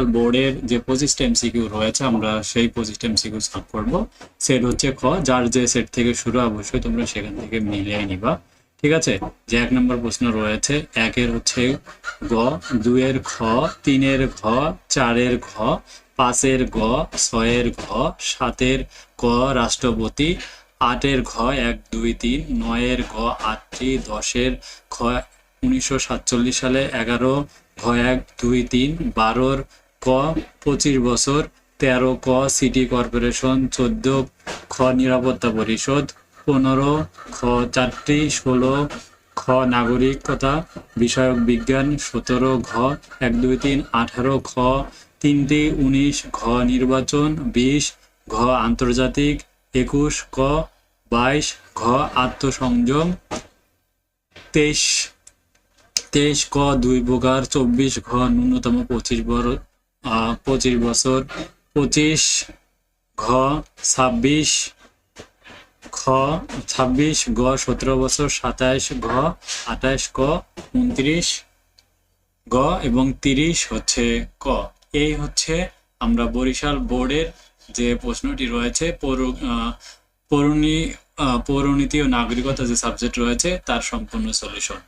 বরিশাল বোর্ডের যে পঁচিশটা এমসিকিউ রয়েছে, আমরা সেই পঁচিশটা এমসিকিউ সলভ করব। সেট হচ্ছে খ, যার যে সেট থেকে শুরু, অবশ্যই তোমরা সেখান থেকে মিলিয়ে নিবা। ঠিক আছে? যে এক নম্বর প্রশ্ন রয়েছে, একের হচ্ছে গ, দুইয়ের খ, তিনের ঘ, চারের ঘ, পাঁচের গ, ছয়ের ঘ, সাতের ক রাষ্ট্রপতি, আটের ঘ এক, দুই, তিন, নয়ের ঘ আটটি, দশের খ উনিশশো সাতচল্লিশ সালে, এগারো, ঘ এক, দুই, তিন, বারোর ক পঁচিশ বছর তেরো ক সিটি কর্পোরেশন চোদ্দ খ নিরাপত্তা পরিষদ পনেরো খ চারটি ষোলো খ নাগরিকতা বিষয়ক বিজ্ঞান সতেরো ঘ এক দুই তিন আঠারো খ তিনটি উনিশ ঘ নির্বাচন বিশ ঘ আন্তর্জাতিক একুশ ক বাইশ ঘ আত্মসংযম তেইশ তেইশ ক দুই প্রকার চব্বিশ ঘ ন্যূনতম পঁচিশ আহ, পঁচিশ বছর। পঁচিশ ঘ ছাব্বিশ খ ছাব্বিশ গ সতেরো বছর সাতাইশ ঘ আঠাইশ ক উনত্রিশ গ এবং তিরিশ হচ্ছে ক। এই হচ্ছে আমরা বরিশাল বোর্ডের যে প্রশ্নটি রয়েছে পৌর আহ, পৌরনীতি ও নাগরিকতা যে সাবজেক্ট রয়েছে তার সম্পূর্ণ সলিউশন।